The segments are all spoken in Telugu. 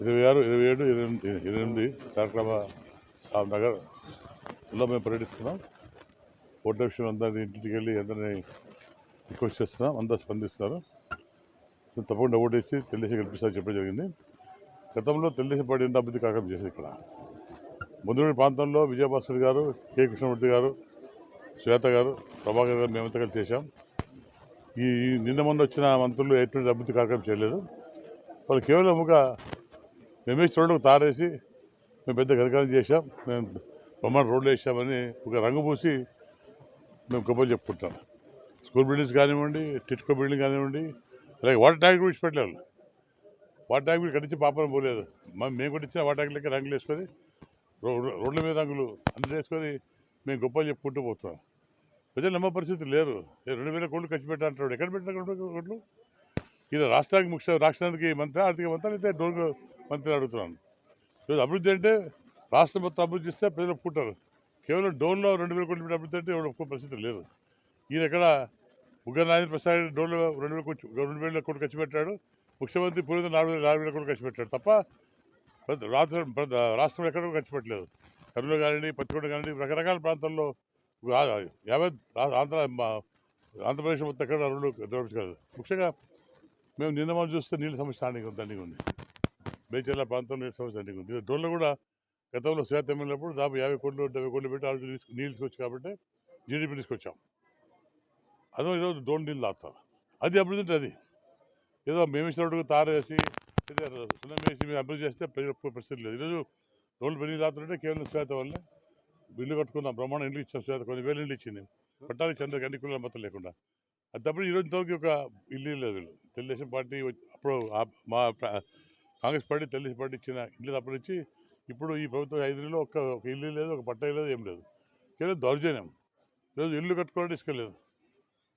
ఇరవై ఆరు ఇరవై ఏడు ఇరవై ఎనిమిది ఇరవై ఎనిమిది కార్యక్రమ నగర్ ఇలా మేము పర్యటిస్తున్నాం. ఓటర్ విషయం అందరినీ ఇంటికి వెళ్ళి అందరినీ రిక్వెస్ట్ చేస్తున్నాం అందరూ స్పందిస్తున్నారు. తప్పకుండా ఓటేసి తెలుగుదేశం గెలిపిస్తారని చెప్పడం జరిగింది. గతంలో తెలుగుదేశం పార్టీ ఎంత అభివృద్ధి కార్యక్రమం చేసింది ఇక్కడ. ముందు ప్రాంతంలో విజయభాస్కర్ గారు కె. కృష్ణమూర్తి గారు శ్వేత గారు ప్రభాకర్ గారు మేమంతా కలిసి చేశాం. ఈ ఈ నిన్న మొన్న వచ్చిన మంత్రులు ఎటువంటి అభివృద్ధి కార్యక్రమం చేయలేదు. వాళ్ళు కేవలం ఒక మేమే తారేసి మేము పెద్ద ఘనకారం చేశాం. మేము బొమ్మను రోడ్లు వేసామని ఒక రంగు పూసి మేము గొప్పలు చెప్పుకుంటాం. స్కూల్ బిల్డింగ్స్ కానివ్వండి టిట్కో బిల్డింగ్ కానివ్వండి అలాగే వాటర్ ట్యాంక్ కూడా ఇచ్చిపెట్టలేదు. వాటర్ ట్యాంక్ కూడా కట్టించి పాపం పోలేదు. మేము కూడా ఇచ్చిన వాటర్ ట్యాంక్ లెక్క రంగులు వేసుకొని రోడ్ల మీద రంగులు అన్ని వేసుకొని మేము గొప్పలు చెప్పుకుంటూ పోతున్నాం. ప్రజలు నమ్మ పరిస్థితి లేరు. రెండు వేల కోట్లు ఖర్చు పెట్టా అంటాడు ఎక్కడ పెట్టిన కోట్లు. ఇది రాష్ట్రానికి ముఖ్య రాష్ట్రానికి మంత్రి ఆర్థిక మంత్రి అయితే డోర్ మంత్రిని అడుగుతున్నాను. ఈరోజు అభివృద్ధి అంటే రాష్ట్రం మొత్తం అభివృద్ధి చేస్తే ప్రజలు ఒప్పుకుంటారు. కేవలం డోన్లో రెండు వేల కోట్ల అభివృద్ధి అంటే ఎవరు ఒప్పుకో పరిస్థితి లేదు. ఈయన ఎక్కడ ఉగ్గర ప్రసాద్ డోన్లో రెండు వేల కోట్లు రెండు వేల కోట్లు ఖర్చు పెట్టాడు. ముఖ్యమంత్రి పూర్వం నాలుగు వేల నాలుగు వేల కోట్లు ఖర్చు పెట్టాడు తప్ప ప్రతి- రాష్ట్రం రాష్ట్రం ఎక్కడ ఖర్చు పెట్టలేదు. కర్నూలు కానివ్వండి పచ్చికొండ కానివ్వండి రకరకాల ప్రాంతాల్లో యాభై ఆంధ్ర మా- ఆంధ్రప్రదేశ్ మొత్తం ఎక్కడ రెండు ముఖ్యంగా మేము నిన్న మనం చూస్తే నీళ్ళ సమస్య దండిగా ఉంది ఉంది. బేచర్ల ప్రాంతంలో నీటి సమస్య దండిగా ఉంది డోన్లో కూడా గతంలో శ్వేత ఎమ్మెల్యేప్పుడు దాదాపు యాభై కోట్లు డెబ్బై కోట్లు పెట్టి ఆల్రెడీ తీసుకు నీళ్ళు తీసుకొచ్చి కాబట్టి జీడిపి తీసుకొచ్చాం. అదో ఈరోజు డోన్ నీళ్ళు దాస్తారు అది అభివృద్ధి అది? ఏదో మేము ఇచ్చినట్టు తారేసి ఏదో సున్నం వేసి మేము అభివృద్ధి చేస్తే ప్రజలు పరిస్థితి లేదు. ఈరోజు డోన్లు పెరిగి దాతుంటే కేవలం శ్వేత వల్లే ఇల్లు కట్టుకున్నాం. బ్రహ్మాండం ఇల్లు ఇచ్చాం శ్వేత కొన్ని వేలు ఇల్లు ఇచ్చింది. పట్టాలి చంద్రకి అన్ని కులాల మొత్తం లేకుండా. అది తప్పుడు ఈరోజు ఇంతవరకు ఒక ఇల్లు లేదు వీళ్ళు. తెలుగుదేశం పార్టీ అప్పుడు మా కాంగ్రెస్ పార్టీ తెలుగుదేశం పార్టీ ఇచ్చిన ఇల్లు తప్పనిచ్చి ఇప్పుడు ఈ ప్రభుత్వం ఐదులో ఒక ఒక ఇల్లు లేదు ఒక పట్టా లేదు ఏం లేదు. కేవలం దౌర్జన్యం. ఈరోజు ఇల్లు కట్టుకోవడం ఇసుకలేదు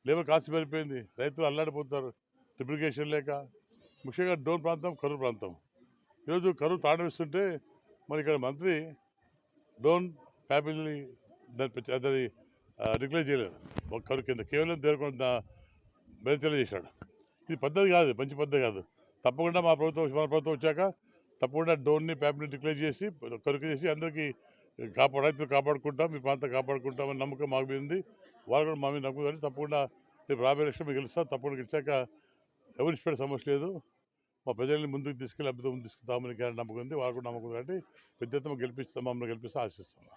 లేబర్ కాసి పడిపోయింది రైతులు అల్లాడిపోతారు ట్రిప్లికేషన్ లేక. ముఖ్యంగా డోన్ ప్రాంతం కరువు ప్రాంతం. ఈరోజు కరువు తాడవిస్తుంటే మరి ఇక్కడ మంత్రి డోన్ ఫ్యామిలీ దాని దాన్ని రిక్లైజ్ చేయలేదు. ఒక కరువు కింద కేవలం దేవకొండ బెదిరించేలా చేశాడు. ఇది పద్ధతి కాదు మంచి పద్ధతి కాదు. తప్పకుండా మా ప్రభుత్వం మన ప్రభుత్వం వచ్చాక తప్పకుండా డోన్ని ప్యాప్ని డిక్లేర్ చేసి కరుకు చేసి అందరికీ కాపాడు రైతులు కాపాడుకుంటాం మీ ప్రాంతం కాపాడుకుంటామని నమ్మకం మాకు మీద ఉంది. వాళ్ళు కూడా మా మీద నమ్మకం కానీ తప్పకుండా రేపు రాబోయే ఎలక్షన్ మీకు గెలుస్తాం. తప్పకుండా గెలిచాక ఎవరు ఇష్టపడే సమస్య లేదు. మా ప్రజల్ని ముందుకు తీసుకెళ్ళి అభివృద్ధి ముందుకు తీసుకెళ్తామని నమ్మకం ఉంది. వాళ్ళు కూడా నమ్మకం కాబట్టి పెద్ద ఎత్తున గెలిపిస్తాం మమ్మల్ని గెలిపిస్తే ఆశిస్తున్నాం